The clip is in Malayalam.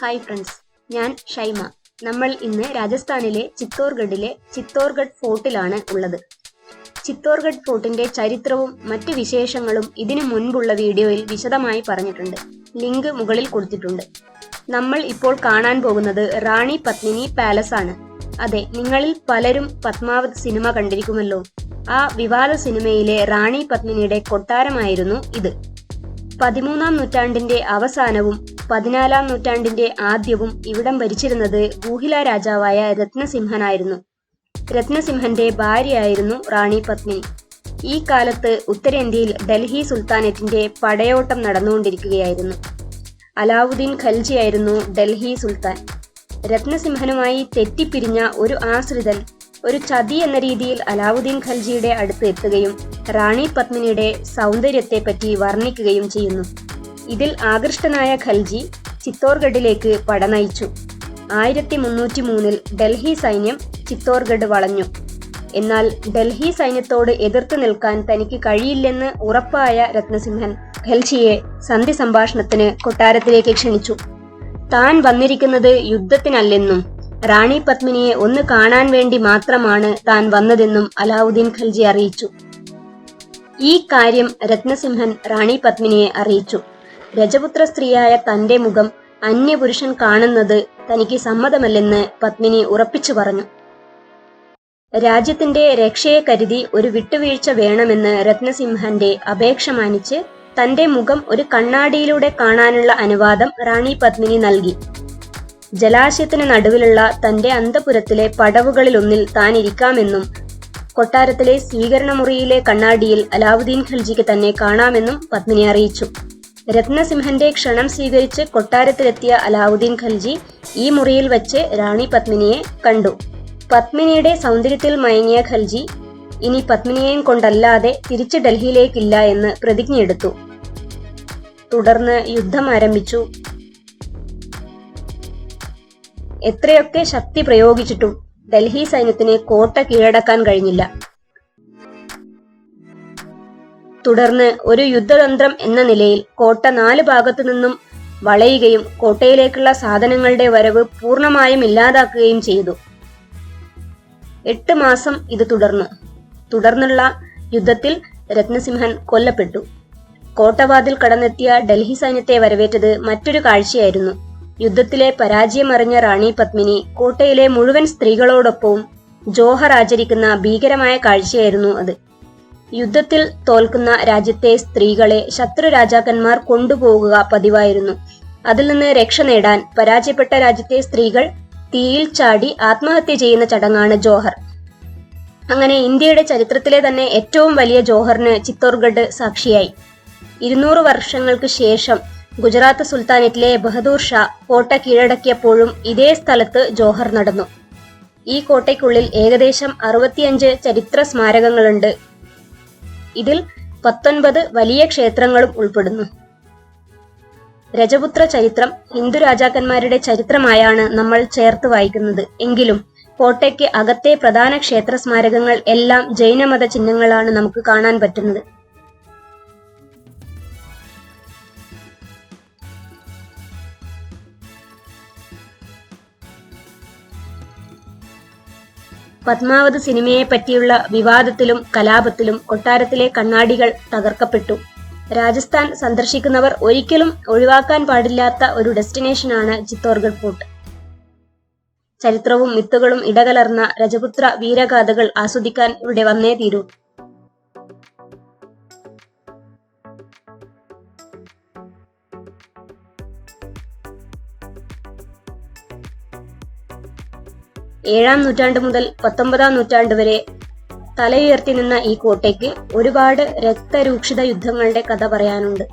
ഹായ് ഫ്രണ്ട്സ് ഞാൻ ഷൈമ. നമ്മൾ ഇന്ന് രാജസ്ഥാനിലെ ചിത്തോർഗഡിലെ ചിത്തോർഗഡ് ഫോർട്ടിലാണ് ഉള്ളത്. ചിത്തോർഗഡ് ഫോർട്ടിന്റെ ചരിത്രവും മറ്റ് വിശേഷങ്ങളും ഇതിനു മുൻപുള്ള വീഡിയോയിൽ വിശദമായി പറഞ്ഞിട്ടുണ്ട്. ലിങ്ക് മുകളിൽ കൊടുത്തിട്ടുണ്ട്. നമ്മൾ ഇപ്പോൾ കാണാൻ പോകുന്നത് റാണി പത്മിനി പാലസ് ആണ്. അതെ നിങ്ങളിൽ പലരും പത്മാവത് സിനിമ കണ്ടിരിക്കുമല്ലോ. ആ വിവാദ സിനിമയിലെ റാണി പത്മിനിയുടെ കൊട്ടാരമായിരുന്നു ഇത്. പതിമൂന്നാം നൂറ്റാണ്ടിന്റെ അവസാനവും പതിനാലാം നൂറ്റാണ്ടിന്റെ ആദ്യവും ഇവിടം ഭരിച്ചിരുന്നത് ഗൂഹില രാജാവായ രത്നസിംഹനായിരുന്നു. രത്നസിംഹന്റെ ഭാര്യയായിരുന്നു റാണി പത്മിനി. ഈ കാലത്ത് ഉത്തരേന്ത്യയിൽ ഡൽഹി സുൽത്താനറ്റിന്റെ പടയോട്ടം നടന്നുകൊണ്ടിരിക്കുകയായിരുന്നു. അലാവുദ്ദീൻ ഖൽജിയായിരുന്നു ഡൽഹി സുൽത്താൻ. രത്നസിംഹനുമായി തെറ്റിപ്പിരിഞ്ഞ ഒരു ആശ്രിതൻ ഒരു ചതി എന്ന രീതിയിൽ അലാവുദ്ദീൻ ഖൽജിയുടെ അടുത്ത് എത്തുകയും റാണി പത്മിനിയുടെ സൗന്ദര്യത്തെപ്പറ്റി വർണിക്കുകയും ചെയ്യുന്നു. ഇതിൽ ആകൃഷ്ടനായ ഖൽജി ചിത്തോർഗഡിലേക്ക് പടനയിച്ചു. ആയിരത്തി മുന്നൂറ്റി മൂന്നിൽ ഡൽഹി സൈന്യം ചിത്തോർഗഡ് വളഞ്ഞു. എന്നാൽ ഡൽഹി സൈന്യത്തോട് എതിർത്ത് നിൽക്കാൻ തനിക്ക് കഴിയില്ലെന്ന് ഉറപ്പായ രത്നസിംഹൻ ഖൽജിയെ സന്ധി സംഭാഷണത്തിന് കൊട്ടാരത്തിലേക്ക് ക്ഷണിച്ചു. താൻ വന്നിരിക്കുന്നത് യുദ്ധത്തിനല്ലെന്നും റാണി പത്മിനിയെ ഒന്ന് കാണാൻ വേണ്ടി മാത്രമാണ് താൻ വന്നതെന്നും അലാവുദ്ദീൻ ഖൽജി അറിയിച്ചു. ഈ കാര്യം രത്നസിംഹൻ റാണി പത്മിനിയെ അറിയിച്ചു. രജപുത്ര സ്ത്രീയായ തന്റെ മുഖം അന്യപുരുഷൻ കാണുന്നത് തനിക്ക് സമ്മതമല്ലെന്ന് പത്മിനി ഉറപ്പിച്ചു പറഞ്ഞു. രാജ്യത്തിന്റെ രക്ഷയെ കരുതി ഒരു വിട്ടുവീഴ്ച വേണമെന്ന് രത്നസിംഹന്റെ അപേക്ഷ മാനിച്ച് തന്റെ മുഖം ഒരു കണ്ണാടിയിലൂടെ കാണാനുള്ള അനുവാദം റാണി പത്മിനി നൽകി. ജലാശയത്തിന് നടുവിലുള്ള തന്റെ അന്തപുരത്തിലെ പടവുകളിലൊന്നിൽ താൻ ഇരിക്കാമെന്നും കൊട്ടാരത്തിലെ സ്വീകരണമുറിയിലെ കണ്ണാടിയിൽ അലാവുദ്ദീൻ ഖൽജിക്ക് തന്നെ കാണാമെന്നും പത്മിനി അറിയിച്ചു. രത്നസിംഹന്റെ ക്ഷണം സ്വീകരിച്ച് കൊട്ടാരത്തിലെത്തിയ അലാവുദ്ദീൻ ഖൽജി ഈ മുറിയിൽ വച്ച് റാണി പത്മിനിയെ കണ്ടു. പത്മിനിയുടെ സൗന്ദര്യത്തിൽ മയങ്ങിയ ഖൽജി ഇനി പത്മിനിയെയും കൊണ്ടല്ലാതെ തിരിച്ച് ഡൽഹിയിലേക്കില്ല എന്ന് പ്രതിജ്ഞയെടുത്തു. തുടർന്ന് യുദ്ധം ആരംഭിച്ചു. എത്രയൊക്കെ ശക്തി പ്രയോഗിച്ചിട്ടും ഡൽഹി സൈന്യത്തിന് കോട്ട കീഴടക്കാൻ കഴിഞ്ഞില്ല. തുടർന്ന് ഒരു യുദ്ധതന്ത്രം എന്ന നിലയിൽ കോട്ട നാല് ഭാഗത്തു നിന്നും വളയുകയും കോട്ടയിലേക്കുള്ള സാധനങ്ങളുടെ വരവ് പൂർണമായും ഇല്ലാതാക്കുകയും ചെയ്തു. എട്ട് മാസം ഇത് തുടർന്നു. തുടർന്നുള്ള യുദ്ധത്തിൽ രത്നസിംഹൻ കൊല്ലപ്പെട്ടു. കോട്ടവാതിൽ കടന്നെത്തിയ ഡൽഹി സൈന്യത്തെ വരവേറ്റത് മറ്റൊരു കാഴ്ചയായിരുന്നു. യുദ്ധത്തിലെ പരാജയമറിഞ്ഞ റാണി പത്മിനി കോട്ടയിലെ മുഴുവൻ സ്ത്രീകളോടൊപ്പവും ജോഹർ ആചരിക്കുന്ന ഭീകരമായ കാഴ്ചയായിരുന്നു അത്. യുദ്ധത്തിൽ തോൽക്കുന്ന രാജ്യത്തെ സ്ത്രീകളെ ശത്രു രാജാക്കന്മാർ കൊണ്ടുപോകുക പതിവായിരുന്നു. അതിൽ നിന്ന് രക്ഷ നേടാൻ പരാജയപ്പെട്ട രാജ്യത്തെ സ്ത്രീകൾ തീയിൽ ചാടി ആത്മഹത്യ ചെയ്യുന്ന ചടങ്ങാണ് ജോഹർ. അങ്ങനെ ഇന്ത്യയുടെ ചരിത്രത്തിലെ തന്നെ ഏറ്റവും വലിയ ജോഹറിന് ചിത്തോർഗഡ് സാക്ഷിയായി. ഇരുന്നൂറ് വർഷങ്ങൾക്ക് ശേഷം ഗുജറാത്ത് സുൽത്താനറ്റിലെ ബഹദൂർ ഷാ കോട്ട കീഴടക്കിയപ്പോഴും ഇതേ സ്ഥലത്ത് ജോഹർ നടന്നു. ഈ കോട്ടയ്ക്കുള്ളിൽ ഏകദേശം അറുപത്തിയഞ്ച് ചരിത്ര സ്മാരകങ്ങളുണ്ട്. ഇതിൽ പത്തൊൻപത് വലിയ ക്ഷേത്രങ്ങളും ഉൾപ്പെടുന്നു. രജപുത്ര ചരിത്രം ഹിന്ദു രാജാക്കന്മാരുടെ ചരിത്രമായാണ് നമ്മൾ ചേർത്ത് വായിക്കുന്നത്. എങ്കിലും കോട്ടയ്ക്ക് അകത്തെ പ്രധാന ക്ഷേത്ര സ്മാരകങ്ങൾ എല്ലാം ജൈനമത ചിഹ്നങ്ങളാണ് നമുക്ക് കാണാൻ പറ്റുന്നത്. പത്മാവത് സിനിമയെ പറ്റിയുള്ള വിവാദത്തിലും കലാപത്തിലും കൊട്ടാരത്തിലെ കണ്ണാടികൾ തകർക്കപ്പെട്ടു. രാജസ്ഥാൻ സന്ദർശിക്കുന്നവർ ഒരിക്കലും ഒഴിവാക്കാൻ പാടില്ലാത്ത ഒരു ഡെസ്റ്റിനേഷനാണ് ചിത്തോർഗഡ് ഫോർട്ട്. ചരിത്രവും മിത്തുകളും ഇടകലർന്ന രജപുത്ര വീരഗാഥകൾ ആസ്വദിക്കാൻ ഇവിടെ വന്നേ തീരൂ. ഏഴാം നൂറ്റാണ്ട് മുതൽ പത്തൊമ്പതാം നൂറ്റാണ്ട് വരെ തലയുയർത്തി നിന്ന ഈ കോട്ടയ്ക്ക് ഒരുപാട് രക്തരൂക്ഷിത യുദ്ധങ്ങളുടെ കഥ പറയാനുണ്ട്.